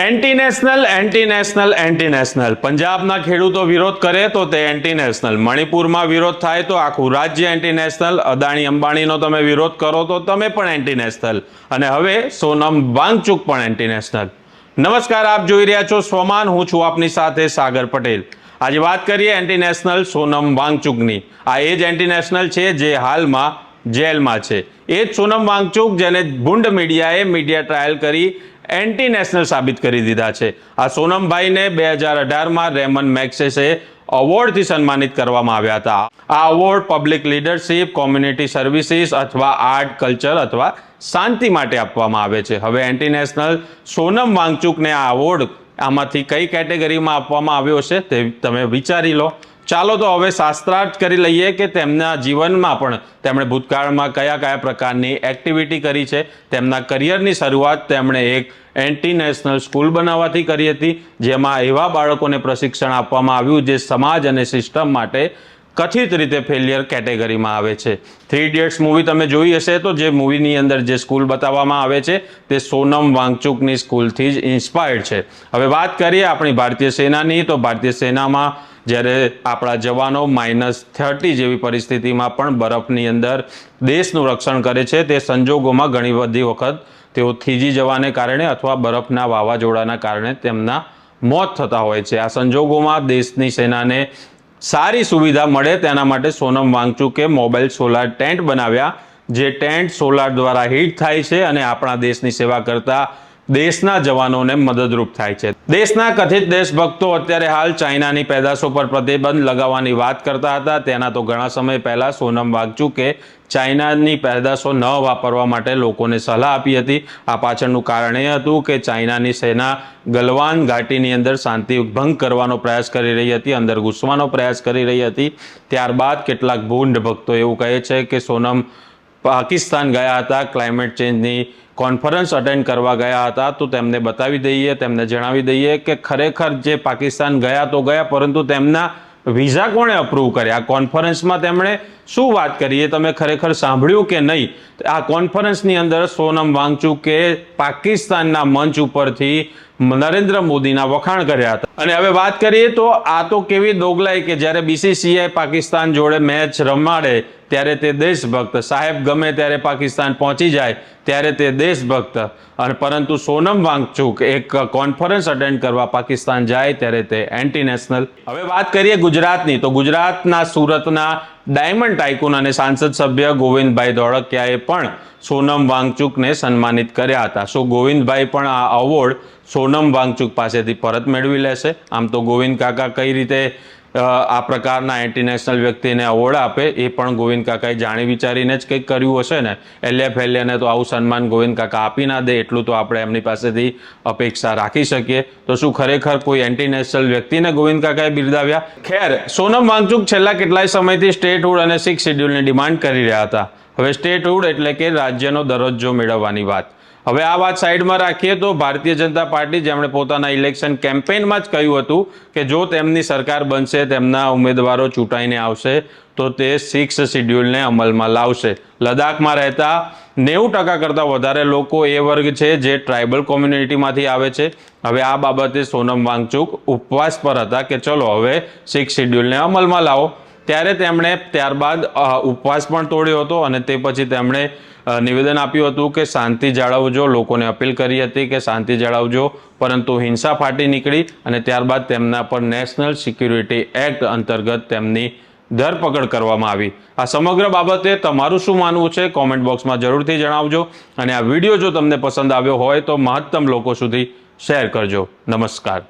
Anti national anti national anti national પંજાબના ખેડૂતો વિરોધ કરે તો તે એન્ટી નેશનલ મણિપુરમાં વિરોધ થાય તો આખું રાજ્ય એન્ટી નેશનલ અદાણી, અંબાણીનો તમે વિરોધ કરો તો તમે પણ એન્ટી નેશનલ અને હવે સોનમ વાંગચુક પણ એન્ટી નેશનલ નમસ્કાર, આપ જોઈ રહ્યા છો સ્વમાન. હું છું આપની સાથે સાગર પટેલ. આજે વાત કરીએ એન્ટી નેશનલ સોનમ વાંગચુકની. આ એ જ એન્ટી નેશનલ છે જે હાલમાં જેલમાં છે. એ જ સોનમ વાંગચુક જેને ભુંડ મીડિયાએ મીડિયા ટ્રાયલ કરી એન્ટી નેશનલ સાબિત કરી દીધા છે. આ સોનમભાઈને બે હજાર અઢારમાં રેમન મેક્સેસે અવોર્ડથી સન્માનિત કરવામાં આવ્યા હતા. આ award public leadership, community services અથવા આર્ટ, કલ્ચર અથવા શાંતિ માટે આપવામાં આવે છે. હવે એન્ટી નેશનલ સોનમ વાંગચુકને આ અવોર્ડ આમાંથી કઈ કેટેગરીમાં આપવામાં આવ્યો છે તે તમે વિચારી લો. ચાલો તો હવે શાસ્ત્રાર્થ કરી લઈએ કે તેમના જીવનમાં પણ તેમણે ભૂતકાળમાં કયા કયા પ્રકારની એક્ટિવિટી કરી છે. તેમના કરિયરની શરૂઆત તેમણે એક એન્ટી નેશનલ સ્કૂલ બનાવવાથી કરી હતી, જેમાં એવા બાળકોને પ્રશિક્ષણ આપવામાં આવ્યું જે સમાજ અને સિસ્ટમ માટે કથિત રીતે ફેલિયર કેટેગરીમાં આવે છે. થ્રી ઇડિયટ્સ મૂવી તમે જોઈ હશે તો જે મૂવીની અંદર જે સ્કૂલ બતાવવામાં આવે છે, તે સોનમ વાંગચુકની સ્કૂલથી જ ઇન્સ્પાયર્ડ છે. હવે વાત કરીએ આપણી ભારતીય સેનાની, તો ભારતીય સેનામાં જ્યારે આપણા જવાનો માઇનસ થર્ટી જેવી પરિસ્થિતિમાં પણ બરફની અંદર દેશનું રક્ષણ કરે છે, તે સંજોગોમાં ઘણી બધી વખત તેઓ થીજી જવાને કારણે અથવા બરફના વાવાઝોડાના કારણે તેમના મોત થતા હોય છે. આ સંજોગોમાં દેશની સેનાને સારી સુવિધા મળે તેના માટે સોનમ વાંગચુકે મોબાઈલ સોલાર ટેન્ટ બનાવ્યા, જે ટેન્ટ સોલાર દ્વારા હીટ થાય છે અને આપણા દેશની સેવા કરતા દેશના જવાનોને મદદરૂપ થાય છે. દેશના કથિત દેશભક્તો અત્યારે હાલ ચાઇનાની પેદાશો પર પ્રતિબંધ લગાવવાની વાત કરતા હતા. તેના તો ઘણા સમય પહેલાં સોનમ વાગચુકે ચાઇનાની પેદાશો ન વાપરવા માટે લોકોને સલાહ આપી હતી. આ પાછળનું કારણ એ હતું કે ચાઇનાની સેના ગલવાન ઘાટીની અંદર શાંતિ ભંગ કરવાનો પ્રયાસ કરી રહી હતી, અંદર ઘૂસવાનો પ્રયાસ કરી રહી હતી. ત્યારબાદ કેટલાક ભૂંડ ભક્તો એવું કહે છે કે સોનમ પાકિસ્તાન ગયા હતા ક્લાઇમેટ ચેન્જની કોન્ફરન્સ અટેન્ડ કરવા ગયા હતા. તો તેમને બતાવી દઈએ, તેમને જણાવી દઈએ કે ખરેખર જે પાકિસ્તાન ગયા તો ગયા, પરંતુ તેમના વિઝા કોણે અપ્રૂવ કર્યા? કોન્ફરન્સમાં તેમણે શું વાત કરીએ? તમે ખરેખર સાંભળ્યું કે નહીં? આ કોન્ફરન્સની અંદર સોનમ વાંગચુકે પાકિસ્તાનના મંચ ઉપરથી નરેન્દ્ર મોદીના વખાણ કર્યા હતા. અને હવે વાત કરીએ તો આ તો કેવી દોગલાઈ કે જ્યારે બીસીસીઆઈ પાકિસ્તાન જોડે મેચ રમાડે, ત્યારે તે દેશભક્ત. સાહેબ ગમે ત્યારે પાકિસ્તાન પહોંચી જાય, ત્યારે તે દેશભક્ત. અને પરંતુ સોનમ વાંગચુક એક કોન્ફરન્સ અટેન્ડ કરવા પાકિસ્તાન જાય, ત્યારે તે એન્ટી નેશનલ હવે વાત કરીએ ગુજરાતની. તો ગુજરાતના સુરતના ડાયમંડ ટાઇકુન અને સાંસદ સભ્ય ગોવિંદભાઈ ધોળકિયાએ પણ સોનમ વાંગચુકને સન્માનિત કર્યા હતા. સો ગોવિંદભાઈ પણ આ અવોર્ડ સોનમ વાંગચુક પાસેથી પરત મેળવી લેશે. આમ તો ગોવિંદ કાકા કઈ રીતે આ પ્રકારના એન્ટી નેશનલ વ્યક્તિને અવોર્ડ આપે એ પણ ગોવિંદ કાકાએ જાણી વિચારીને જ કંઈક કર્યું હશે ને. એલ્યા ફેલ્યાને તો આવું સન્માન ગોવિંદ કાકા આપી ના દે એટલું તો આપણે એમની પાસેથી અપેક્ષા રાખી શકીએ. તો શું ખરેખર કોઈ એન્ટી નેશનલ વ્યક્તિને ગોવિંદ કાકાએ બિરદાવ્યા? ખેર, સોનમ વાંગચુક છેલ્લા કેટલાય સમયથી સ્ટેટહુડ અને સિક્સ શેડ્યુલની ડિમાન્ડ કરી રહ્યા હતા. હવે સ્ટેટહુડ એટલે કે રાજ્યનો દરજ્જો મેળવવાની વાત. હવે આ વાત સાઈડમાં રાખીએ તો ભારતીય જનતા પાર્ટી જેમણે પોતાના ઇલેક્શન કેમ્પેઇનમાં જ કહ્યું હતું કે જો તેમની સરકાર બનશે, તેમના ઉમેદવારો ચૂંટાઈને આવશે, તો તે સિક્સ શિડ્યુલને અમલમાં લાવશે. લદ્દાખમાં રહેતા નેવું ટકા કરતાં વધારે લોકો એ વર્ગ છે જે ટ્રાઇબલ કોમ્યુનિટીમાંથી આવે છે. હવે આ બાબતે સોનમ વાંગચુક ઉપવાસ પર હતા કે ચલો હવે સિક્સ શિડ્યુલને અમલમાં લાવો. ત્યારે તેમણે ત્યારબાદ ઉપવાસ પણ તોડ્યો હતો અને તે પછી તેમણે નિવેદન આપ્યું હતું કે શાંતિ જાળવજો, લોકોને અપીલ કરી હતી કે શાંતિ જાળવજો, પરંતુ હિંસા ફાટી નીકળી અને ત્યારબાદ તેમના પર નેશનલ સિક્યુરિટી એક્ટ અંતર્ગત તેમની ધરપકડ કરવામાં આવી. આ સમગ્ર બાબતે તમારું શું માનવું છે? કોમેન્ટ બોક્સમાં જરૂરથી જણાવજો અને આ વીડિયો જો તમને પસંદ આવ્યો હોય તો મહત્તમ લોકો સુધી શેર કરજો. નમસ્કાર.